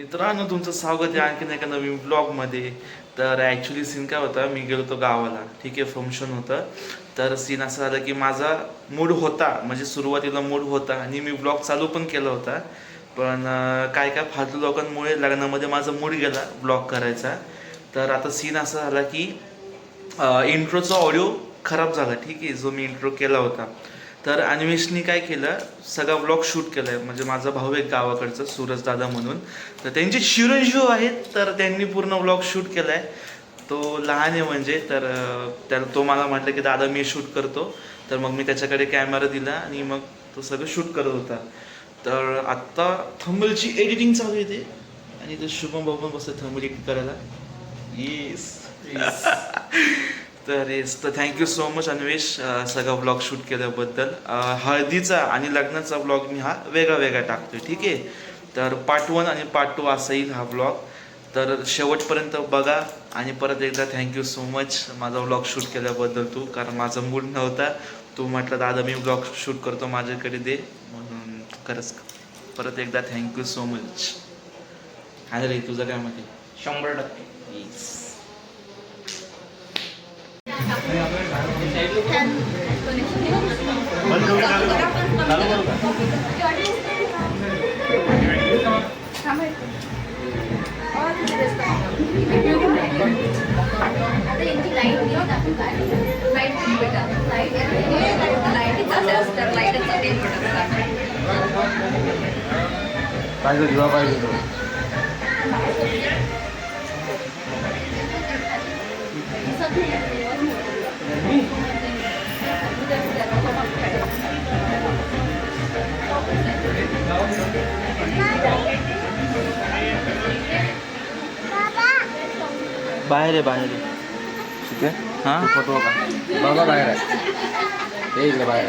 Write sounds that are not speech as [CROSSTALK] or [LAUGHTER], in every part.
मित्रांनो तुमचं स्वागत आहे आणखीन एका नवीन ब्लॉगमध्ये तर ॲक्च्युली सीन काय होता? मी गेलो होतो गावाला. ठीक आहे फंक्शन होतं. तर सीन असं झालं की माझा मूड होता. म्हणजे सुरुवातीला मूड होता आणि मी ब्लॉग चालू पण केला होता. पण काय काय फालतू लोकांमुळे लग्नामध्ये माझा मूड गेला ब्लॉग करायचा. तर आता सीन असा झाला की इंट्रोचा ऑडिओ खराब झाला. ठीक आहे जो मी इंट्रो केला होता. तर अन्वेषनी काय केलं? सगळा ब्लॉग शूट केलाय. म्हणजे माझा भाऊ एक गावाकडचा सूरज दादा म्हणून. तर त्यांचे चिरंजीव आहेत तर त्यांनी पूर्ण ब्लॉग शूट केलाय. तो लहान आहे म्हणजे तर त्याला तो मला म्हटलं की दादा मी शूट करतो. तर मग मी त्याच्याकडे कॅमेरा दिला आणि मग तो सगळं शूट करत होता. तर आत्ता थंबलची एडिटिंग चालू येते आणि ते शुभम भाऊ पण बसते थंबल एडिट करायला. येस [LAUGHS] तर येस तर थँक्यू सो मच अन्वेष सगळा ब्लॉग शूट केल्याबद्दल. हळदीचा आणि लग्नाचा ब्लॉग मी हा वेगळा वेगळा टाकतोय ठीक आहे? तर पार्ट वन आणि पार्ट टू असा येईल हा ब्लॉग तर शेवटपर्यंत बघा आणि परत एकदा थँक्यू सो मच माझा ब्लॉग शूट केल्याबद्दल तू कारण माझा मूड नव्हता. तू म्हटलं दादा मी ब्लॉग शूट करतो माझ्याकडे दे. म्हणून खरंच परत एकदा थँक्यू सो मच आणि रे तुझं काय म्हणते शंभर टक्के. पाहिजे दिवा पाहिजे तो बाहेर आहे बाहेर आहे ठीक आहे? हां फोटो का बाबा बाहेर आहे. ते इकडे बाहेर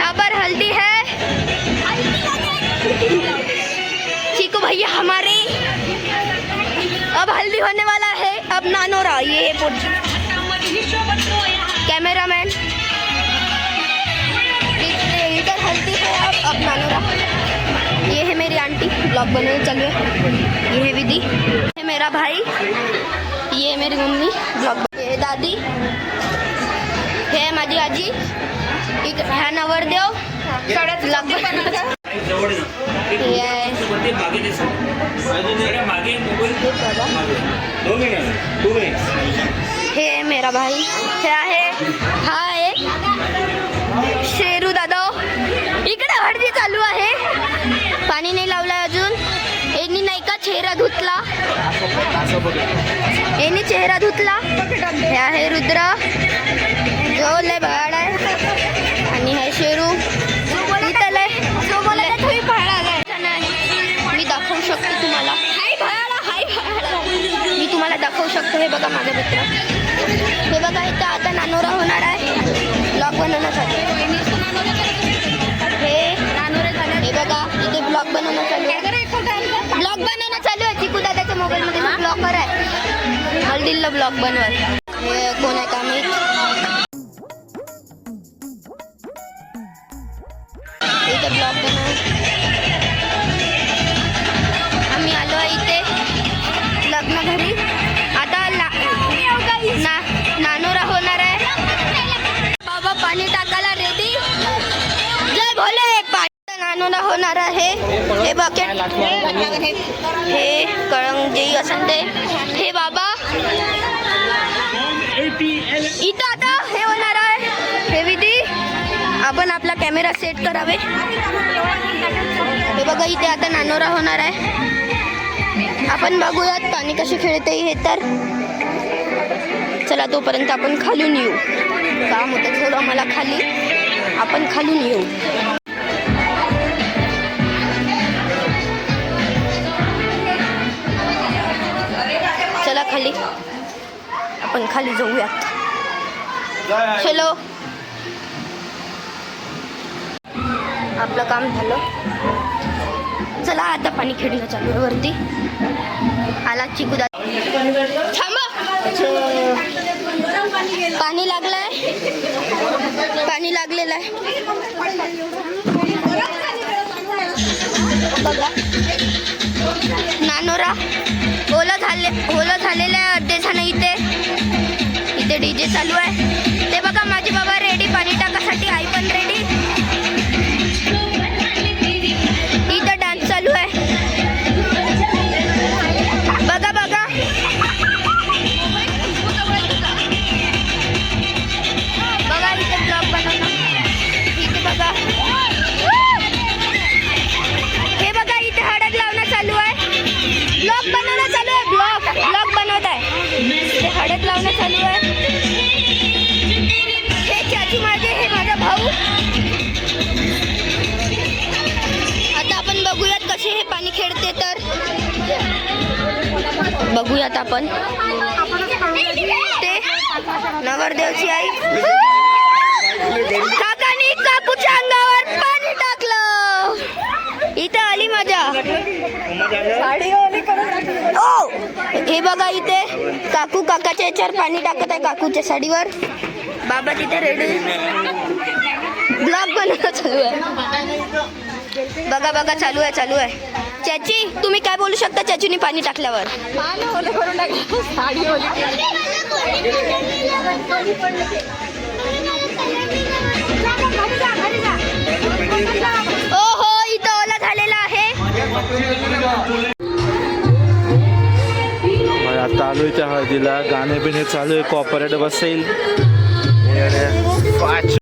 यहाँ पर हल्दी है। चीकू भैया हमारे। अब हल्दी होने वाला है। अब नानोरा ये है पुट। कैमरामैन। इधर हल्दी है, अब अब नानोरा ये है मेरी आंटी, ब्लॉग बनाने चल रहे ये है विधि। मेरा भाई। ये है मेरी मम्मी, ब्लॉग। ये दादी। हे माझी आजी. ह्या नवरदेव. हे मेरा भाई. हे आहे. हा आहे. शेरू दादा. इकडे हळदी चालू आहे. पाणी नाही लावलाय अजून. यांनी नाही का चेहरा धुतला? यांनी चेहरा धुतला. हे आहे रुद्र. जो लय भाड आहे. आणि हे शेरू. इथं लय मी दाखवू शकतो तुम्हाला. हाय मी तुम्हाला दाखवू शकतो हे बघा माझा मित्र. हे बघा इथं आता नानोरा होणार आहे. ब्लॉग बनवण्यासाठी. हे हे बघा इथे ब्लॉग बनवणं चालू आहे. ब्लॉग बनवणं चालू आहे. चिकू दादाच्या मोबाईलमध्ये ब्लॉगर आहे. हल्दीला ब्लॉग बनवत. हे कोण आहे का मी? ब्लॉग बनवत आम्ही आलो आहे इथे लग्न घरी. आता ला- ना नानोरा होणार आहे. बाबा पाणी टाकायला रेडी जय भोले! पाणी नानोरा होणार आहे. हे बकेट हे कळंग जे असेल ते. हे बाबा. इथं आता कॅमेरा सेट करावे. हे बघा इथे आता नानोरा होणार आहे. आपण बघूयात पाणी कसे खेळते हे तर. चला तोपर्यंत आपण खालून येऊ. काम होतं थोडं आम्हाला खाली. आपण खालून येऊ. चला खाली. आपण खाली जाऊयात. चलो आपलं काम झालं. चला आता पाणी खेळणं चालू आहे वरती. आला चिकू पाणी पाणी लागलंय. पाणी लागलेलं आहे. बघा. नानोरा ओलं झाले ओलं झालेलं आहे अर्धे जण इथे इथे डीजे चालू आहे. बघूयात आपण. ते नवरदेवची आई. काकानी काकूच्या अंगावर पाणी टाकलं. इथं आली मजा. ओ! हे बघा इथे काकू काकाच्या याच्यावर पाणी टाकत आहे काकूच्या साडीवर. बाबा तिथे रेडी ब्लॉग बनवणं चालू आहे. बघा बघा चालू आहे चालू आहे. चाची तुम्ही काय बोलू शकता चाचूनी पाणी टाकल्यावर ओ हो इथं ओला झालेला आहे आता आलो त्या हळदीला गाणे बिणे चालू आहे कॉपरेट बसेल. पाच.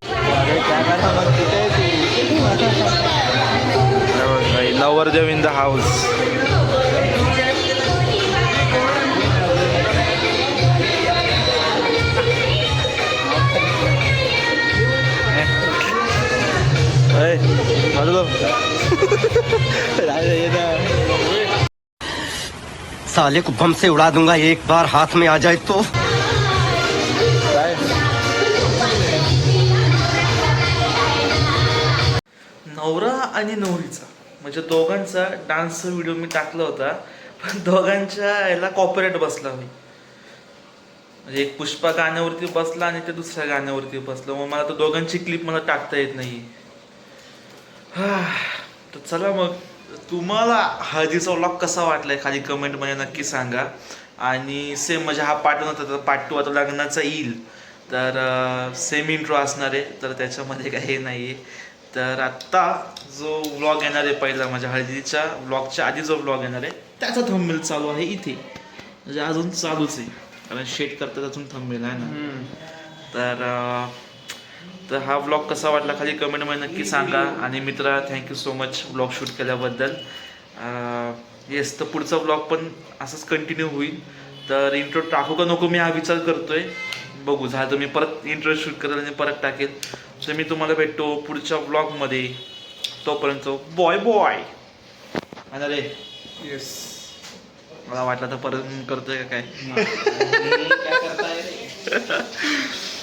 नवरदेव इन द हाऊस साले को बम से उड़ा दूंगा एक बार हाथ में आ जाए तो। नवरा आणि नवरीचा. म्हणजे दोघांचा डान्सचा व्हिडिओ मी टाकला होता पण दोघांच्या याला कॉपरेट बसला मी. म्हणजे एक पुष्पा गाण्यावरती बसला आणि ते दुसऱ्या गाण्यावरती बसलं. मग मला तर दोघांची क्लिप मला टाकता येत नाही. [SIGHS] तर चला मग तुम्हाला हळदीचा व्लॉग कसा वाटलाय खाली कमेंटमध्ये नक्की सांगा. आणि सेम म्हणजे हा पार्ट नव्हता तर पार्ट टू आता लग्नाचा येईल. तर सेम इंट्रो असणार आहे. तर त्याच्यामध्ये काही हे नाही आहे तर आत्ता जो व्लॉग येणार आहे पहिला माझ्या हळदीच्या व्लॉगच्या आधी जो व्लॉग येणार आहे त्याचा थंबनेल चालू आहे इथे. म्हणजे अजून चालूच आहे. कारण शेट करतात अजून थंबनेल आहे ना. तर तर हा ब्लॉग कसा वाटला खाली कमेंटमध्ये नक्की सांगा. आणि मित्रा thank you so much blog shoot केल्याबद्दल. येस तर पुढचा ब्लॉग पण असंच कंटिन्यू होईल. तर इंट्रो टाकू का नको मी हा विचार करतोय. बघू झालं तर मी परत इंट्रो शूट करेल आणि परत टाकेल. तर मी तुम्हाला भेटतो पुढच्या ब्लॉगमध्ये तोपर्यंत बॉय बॉय आणि रे येस मला वाटलं तर परत करतोय का काय? [LAUGHS]